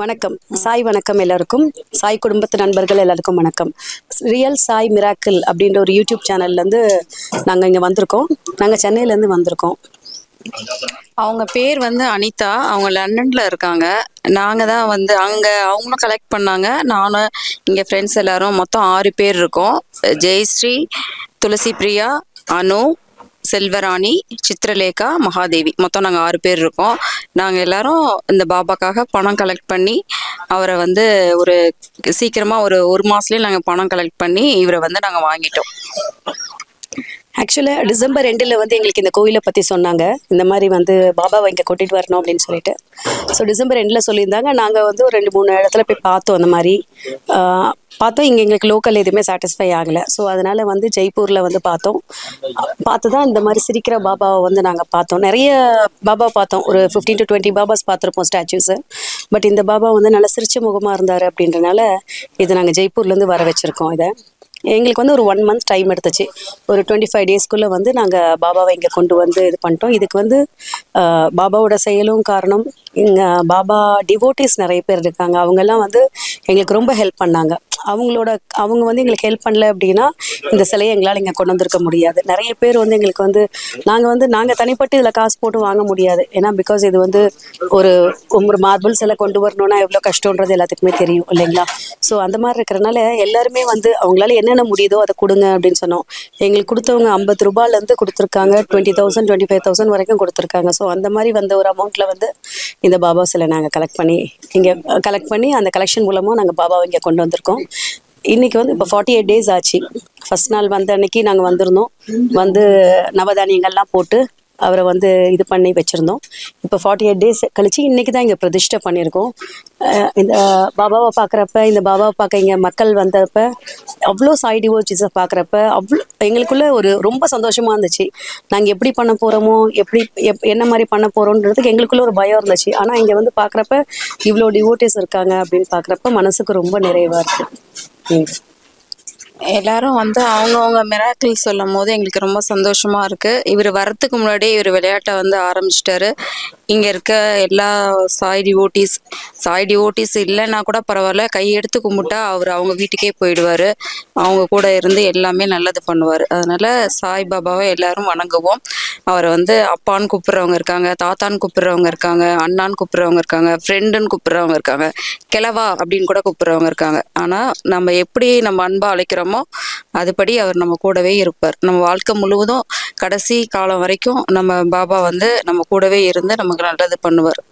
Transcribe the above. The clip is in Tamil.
வணக்கம். சாய் வணக்கம் எல்லாருக்கும். சாய் குடும்பத்து நண்பர்கள் எல்லாருக்கும் வணக்கம். ரியல் சாய் மிராக்கிள் அப்படின்ற ஒரு யூடியூப் சேனல்லேருந்து நாங்கள் இங்கே வந்திருக்கோம். நாங்கள் சென்னையிலேருந்து வந்திருக்கோம். அவங்க பேர் வந்து அனிதா. அவங்க லண்டன்ல இருக்காங்க. நாங்கள் தான் வந்து அங்கே அவங்களும் கலெக்ட் பண்ணாங்க. நானும் இங்கே ஃப்ரெண்ட்ஸ் எல்லாரும் மொத்தம் ஆறு பேர் இருக்கோம். ஜெயஸ்ரீ துளசி பிரியா அனு செல்வராணி சித்ரலேகா மகாதேவி. மொத்தம் நாங்கள் ஆறு பேர் இருக்கோம். நாங்கள் எல்லாரும் இந்த பாபாக்காக பணம் கலெக்ட் பண்ணி அவரை வந்து ஒரு சீக்கிரமாக ஒரு ஒரு மாதத்துலேயே நாங்கள் பணம் கலெக்ட் பண்ணி இவரை வந்து நாங்கள் வாங்கிட்டோம். ஆக்சுவலாக டிசம்பர் ரெண்டில் வந்து எங்களுக்கு இந்த கோயிலை பற்றி சொன்னாங்க. இந்த மாதிரி வந்து பாபாவை இங்கே கூட்டிகிட்டு வரணும் அப்படின்னு சொல்லிட்டு. ஸோ டிசம்பர் ரெண்டில் சொல்லியிருந்தாங்க. நாங்கள் வந்து ஒரு ரெண்டு மூணு இடத்துல போய் பார்த்தோம் அந்த மாதிரி. பார்த்தோம். இங்கே எங்களுக்கு லோக்கல் எதுவுமே சாட்டிஸ்ஃபை ஆகலை. ஸோ அதனால் வந்து ஜெய்ப்பூரில் வந்து பார்த்தோம். பார்த்து தான் இந்த மாதிரி சிரிக்கிற பாபாவை வந்து நாங்கள் பார்த்தோம். நிறைய பாபா பார்த்தோம். ஒரு ஃபிஃப்டீன் டு டுவெண்ட்டி பாபாஸ் பார்த்துருப்போம் ஸ்டாச்சூஸு பட் இந்த பாபா வந்து நல்லா சிரிச்ச முகமாக இருந்தார் அப்படின்றனால இது நாங்கள் ஜெய்ப்பூர்லேருந்து வர வச்சுருக்கோம் இதை. எங்களுக்கு வந்து ஒரு ஒன் மந்த் டைம் எடுத்துச்சு. ஒரு டுவெண்ட்டி ஃபைவ் டேஸ்க்குள்ளே வந்து நாங்கள் பாபாவை இங்கே கொண்டு வந்து இது பண்ணிட்டோம். இதுக்கு வந்து பாபாவோட செயலும் காரணம் இங்கே பாபா டிவோட்டிஸ் நிறைய பேர் இருக்காங்க. அவங்கெல்லாம் வந்து எங்களுக்கு ரொம்ப ஹெல்ப் பண்ணாங்க. அவங்களோட அவங்க வந்து எங்களுக்கு ஹெல்ப் பண்ணல அப்படின்னா இந்த சிலையை எங்களால் இங்கே கொண்டு வந்திருக்க முடியாது. நிறைய பேர் வந்து எங்களுக்கு வந்து நாங்கள் வந்து நாங்கள் தனிப்பட்டு இதில் காசு போட்டு வாங்க முடியாது. ஏன்னா பிகாஸ் இது வந்து ஒரு ஒரு மார்பிள் சிலை கொண்டு வரணும்னா எவ்வளோ கஷ்டன்றது எல்லாத்துக்குமே தெரியும் இல்லைங்களா? ஸோ அந்த மாதிரி இருக்கிறனால எல்லாருமே வந்து அவங்களால என்ன என்னென்ன முடியுதோ அதை கொடுங்க அப்படின்னு சொன்னோம். எங்களுக்கு கொடுத்தவங்க ஐம்பது ரூபாயிலேருந்து கொடுத்துருக்காங்க. Twenty thousand twenty five thousand வரைக்கும் கொடுத்துருக்காங்க. ஸோ அந்த மாதிரி வந்த ஒரு அமௌண்ட்டில் வந்து இந்த பாபா சிலை நாங்கள் கலெக்ட் பண்ணி இங்கே கலெக்ட் பண்ணி அந்த கலெக்ஷன் மூலமாக நாங்கள் பாபாவை இங்கே கொண்டு வந்திருக்கோம். இன்னைக்கு வந்து இப்போ ஃபார்ட்டி எயிட் டேஸ் ஆச்சு. ஃபர்ஸ்ட் நாள் வந்த அன்னைக்கு நாங்கள் வந்திருந்தோம். வந்து நவதானியங்கள்லாம் போட்டு அவரை வந்து இது பண்ணி வச்சுருந்தோம். இப்போ ஃபார்ட்டி எயிட் டேஸ் கழிச்சு இன்றைக்கி தான் இங்கே பிரதிஷ்டை பண்ணியிருக்கோம். இந்த பாபாவை பார்க்குறப்ப இந்த பாபாவை பார்க்க இங்கே மக்கள் வந்தப்ப அவ்வளோ சாய்டிவோ சீஸை பார்க்குறப்ப அவ்வளோ எங்களுக்குள்ள ஒரு ரொம்ப சந்தோஷமாக இருந்துச்சு. நாங்கள் எப்படி பண்ண போகிறோமோ எப்படி எப் என்ன மாதிரி பண்ண போகிறோன்றதுக்கு எங்களுக்குள்ள ஒரு பயம் இருந்துச்சு. ஆனால் இங்கே வந்து பார்க்குறப்ப இவ்வளோ டிவோட்டிஸ் இருக்காங்க அப்படின்னு பார்க்குறப்ப மனசுக்கு ரொம்ப நிறைவாக இருக்குது எல்லாரும் வந்து அவங்கவுங்க மிராக்கிள் சொல்லும் போது எங்களுக்கு ரொம்ப சந்தோஷமா இருக்கு. இவர் வரத்துக்கு முன்னாடியே இவர் விளையாட்டை வந்து ஆரம்பிச்சிட்டாரு. இங்க இருக்க எல்லா சாய் டிவோட்டிஸ் சாய் டிவோட்டிஸ் இல்லைன்னா கூட பரவாயில்ல கையெடுத்து கும்பிட்டா அவர் அவங்க வீட்டுக்கே போயிடுவாரு. அவங்க கூட இருந்து எல்லாமே நல்லது பண்ணுவார். அதனால சாய் பாபாவை எல்லாரும் வணங்குவோம். அவரை வந்து அப்பான்னு கூப்பிடுறவங்க இருக்காங்க தாத்தான்னு கூப்பிடுறவங்க இருக்காங்க அண்ணான்னு கூப்பிடுறவங்க இருக்காங்க ஃப்ரெண்டுன்னு கூப்பிடுறவங்க இருக்காங்க கிளவா அப்படின்னு கூட கூப்பிடுறவங்க இருக்காங்க. ஆனால் நம்ம எப்படி நம்ம அன்பா அழைக்கிறோமோ அதுபடி அவர் நம்ம கூடவே இருப்பார். நம்ம வாழ்க்கை முழுவதும் கடைசி காலம் வரைக்கும் நம்ம பாபா வந்து நம்ம கூடவே இருந்து நமக்கு நல்லது பண்ணுவார்.